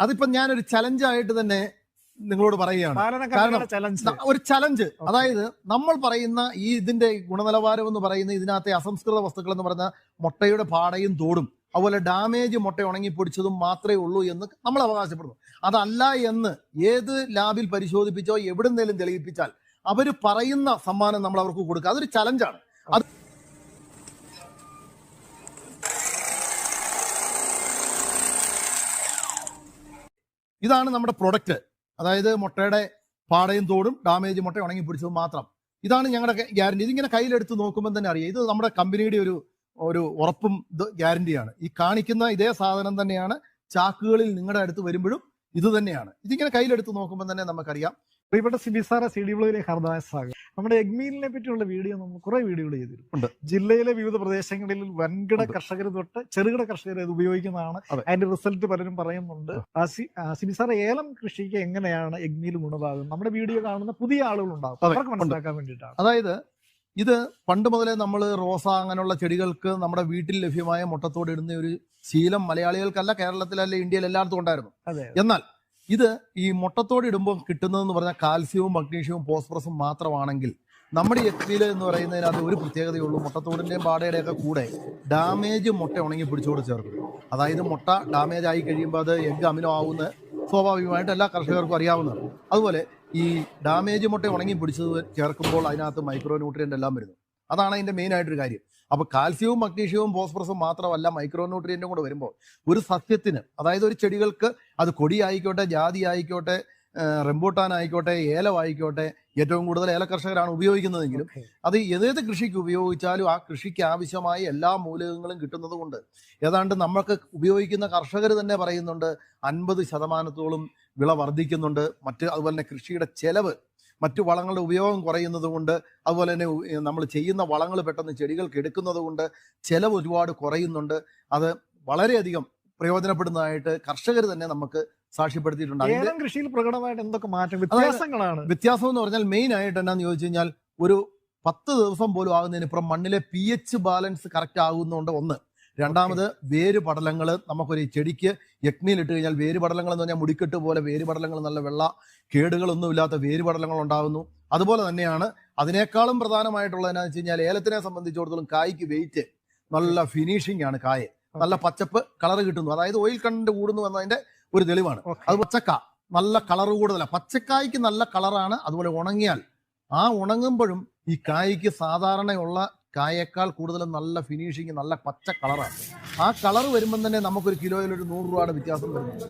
അതിപ്പോ ഞാനൊരു ചലഞ്ചായിട്ട് തന്നെ നിങ്ങളോട് പറയുകയാണ്. കാരണം ഒരു ചലഞ്ച് അതായത് നമ്മൾ പറയുന്ന ഈ ഇതിന്റെ ഗുണനിലവാരം എന്ന് പറയുന്ന ഇതിനകത്തെ അസംസ്കൃത വസ്തുക്കൾ എന്ന് പറയുന്ന മുട്ടയുടെ പാടയും തോടും അതുപോലെ ഡാമേജ് മുട്ട ഉണങ്ങിപ്പൊടിച്ചതും മാത്രമേ ഉള്ളൂ എന്ന് നമ്മൾ അവകാശപ്പെടുന്നു. അതല്ല എന്ന് ഏത് ലാബിൽ പരിശോധിപ്പിച്ചോ എവിടുന്നേലും തെളിയിപ്പിച്ചാൽ അവർ പറയുന്ന സമ്മാനം നമ്മൾ അവർക്ക് കൊടുക്കുക. അതൊരു ചലഞ്ചാണ് അത് ഇതാണ് നമ്മുടെ പ്രൊഡക്റ്റ് അതായത് മുട്ടയുടെ പാടയും തോടും ഡാമേജ് മുട്ട ഉണങ്ങി പിടിച്ചതും മാത്രം. ഇതാണ് ഞങ്ങളുടെ ഗ്യാരണ്ടി ഇതിങ്ങനെ കയ്യിലെടുത്ത് നോക്കുമ്പോൾ തന്നെ അറിയാം. ഇത് നമ്മുടെ കമ്പനിയുടെ ഒരു ഒരു ഉറപ്പും ഇത് ഗ്യാരണ്ടിയാണ് ഈ കാണിക്കുന്ന ഇതേ സാധനം തന്നെയാണ് ചാക്കുകളിൽ നിങ്ങളുടെ അടുത്ത് വരുമ്പോഴും ഇത് തന്നെയാണ്. ഇതിങ്ങനെ കയ്യിലെടുത്ത് നോക്കുമ്പോൾ തന്നെ നമുക്കറിയാം. പ്രിയപ്പെട്ട സിബി സാറെ സി ഡി ബ്ലോയിലേക്ക് ഹർദായ സ്വാഗതം. നമ്മുടെ എഗ്മീലിനെ പറ്റിയുള്ള വീഡിയോ നമ്മൾ കുറെ വീഡിയോകൾ. ചെയ്തിട്ടുണ്ട് ജില്ലയിലെ വിവിധ പ്രദേശങ്ങളിൽ വൻകിട കർഷകർ തൊട്ട് ചെറുകിട കർഷകർ ഇത് ഉപയോഗിക്കുന്നതാണ്. അതിന്റെ റിസൾട്ട് പലരും പറയുന്നുണ്ട്. സിബി സാറെ ഏലം കൃഷിക്ക് എങ്ങനെയാണ് എഗ്മീൽ ഗുണമാകുന്നത്? നമ്മുടെ വീഡിയോ കാണുന്ന പുതിയ ആളുകൾ ഉണ്ടാവും അതെ, അവർക്ക്. മനസ്സിലാക്കാൻ വേണ്ടിയിട്ടാണ്. അതായത് ഇത് പണ്ട് മുതലേ നമ്മൾ റോസ അങ്ങനെയുള്ള ചെടികൾക്ക് നമ്മുടെ വീട്ടിൽ ലഭ്യമായ മുട്ടത്തോട് ഇടുന്ന ഒരു ശീലം മലയാളികൾക്കല്ല കേരളത്തിലല്ല ഇന്ത്യയിൽ എല്ലായിടത്തും ഉണ്ടായിരുന്നു. എന്നാൽ ഇത് ഈ മുട്ടത്തോട് ഇടുമ്പോൾ കിട്ടുന്നതെന്ന് പറഞ്ഞാൽ കാൽസ്യവും മഗ്നീഷ്യവും ഫോസ്ഫറസും മാത്രമാണെങ്കിൽ നമ്മുടെ എക്സിൽ എന്ന് പറയുന്നതിനകത്ത് ഒരു പ്രത്യേകതയുള്ളൂ. മുട്ടത്തോടിന്റെയും പാടയുടെയൊക്കെ കൂടെ ഡാമേജ് മുട്ട ഉണങ്ങി പിടിച്ചോട് ചേർക്കും അതായത് മുട്ട ഡാമേജ് ആയി കഴിയുമ്പോൾ അത് എഗ് അമിനോ ആവുന്ന സ്വാഭാവികമായിട്ട് എല്ലാ കർഷകർക്കും അറിയാവുന്നതാണ്. അതുപോലെ ഈ ഡാമേജ് മുട്ട ഉണങ്ങി പിടിച്ചത് ചേർക്കുമ്പോൾ അതിനകത്ത് മൈക്രോ ന്യൂട്രിയന്റ് എല്ലാം വരുന്നു. അതാണ് അതിന്റെ മെയിൻ ആയിട്ടൊരു കാര്യം. അപ്പൊ കാൽസ്യവും മഗ്നീഷ്യവും ഫോസ്ഫറസും മാത്രമല്ല മൈക്രോ ന്യൂട്രിയന്റും കൂടെ വരുമ്പോൾ ഒരു സസ്യത്തിന് അതായത് ഒരു ചെടികൾക്ക് അത് കൊടി ആയിക്കോട്ടെ ജാതി ആയിക്കോട്ടെ റെമ്പൂട്ടാൻ ആയിക്കോട്ടെ ഏലം ആയിക്കോട്ടെ ഏറ്റവും കൂടുതൽ ഏല കർഷകരാണ് ഉപയോഗിക്കുന്നതെങ്കിലും അത് ഏതേത് കൃഷിക്ക് ഉപയോഗിച്ചാലും ആ കൃഷിക്ക് ആവശ്യമായ എല്ലാ മൂലകങ്ങളും കിട്ടുന്നത് കൊണ്ട് ഏതാണ്ട് നമ്മൾക്ക് ഉപയോഗിക്കുന്ന കർഷകർ തന്നെ പറയുന്നുണ്ട് അൻപത് ശതമാനത്തോളം വിള വർദ്ധിക്കുന്നുണ്ട്. മറ്റ് അതുപോലെ തന്നെ കൃഷിയുടെ ചെലവ് മറ്റു വളങ്ങളുടെ ഉപയോഗം കുറയുന്നത് കൊണ്ട് അതുപോലെ തന്നെ നമ്മൾ ചെയ്യുന്ന വളങ്ങൾ പെട്ടെന്ന് ചെടികൾക്ക് എടുക്കുന്നത് കൊണ്ട് ചെലവ് ഒരുപാട് കുറയുന്നുണ്ട്. അത് വളരെയധികം പ്രയോജനപ്പെടുന്നതായിട്ട് കർഷകർ തന്നെ നമുക്ക് സാക്ഷ്യപ്പെടുത്തിയിട്ടുണ്ട്. കൃഷിയിൽ പ്രകടമായിട്ട് എന്തൊക്കെ മാറ്റം? വ്യത്യാസങ്ങളാണ്. വ്യത്യാസം എന്ന് പറഞ്ഞാൽ മെയിൻ ആയിട്ട് എന്നാന്ന് ചോദിച്ചു കഴിഞ്ഞാൽ ഒരു പത്ത് ദിവസം പോലും ആകുന്നതിനിപ്പുറം മണ്ണിലെ പി എച്ച് ബാലൻസ് കറക്റ്റ് ആകുന്നുണ്ട് ഒന്ന്. രണ്ടാമത് വേര് പടലങ്ങൾ നമുക്കൊരു ചെടിക്ക് യജ്ഞയിൽ ഇട്ട് കഴിഞ്ഞാൽ വേര് പടലങ്ങൾ എന്ന് പറഞ്ഞാൽ മുടിക്കെട്ട് പോലെ വേര് പടലങ്ങൾ നല്ല വെള്ള കേടുകളൊന്നുമില്ലാത്ത വേര് പടലങ്ങൾ ഉണ്ടാകുന്നു. അതുപോലെ തന്നെയാണ് അതിനേക്കാളും പ്രധാനമായിട്ടുള്ളത് എന്നാന്ന് വെച്ച് കഴിഞ്ഞാൽ ഏലത്തിനെ സംബന്ധിച്ചിടത്തോളം കായ്ക്ക് വെയിറ്റ് നല്ല ഫിനിഷിംഗ് ആണ് കായ. നല്ല പച്ചപ്പ് കളർ കിട്ടുന്നു. അതായത് ഓയിൽ കണ്ടന്റ് കൂടുന്നു എന്നതിന്റെ ഒരു തെളിവാണ്. അത് പച്ചക്ക നല്ല കളർ കൂടുതലാണ് പച്ചക്കായ്ക്ക് നല്ല കളറാണ് അതുപോലെ ഉണങ്ങിയാൽ ആ ഉണങ്ങുമ്പോഴും ഈ കായ്ക്ക് സാധാരണയുള്ള കായേക്കാൾ കൂടുതൽ നല്ല ഫിനിഷിങ് നല്ല പച്ച കളറാണ് ആ. കളർ വരുമ്പം തന്നെ നമുക്കൊരു കിലോയിൽ ഒരു നൂറ് രൂപയുടെ വ്യത്യാസം വരുന്നു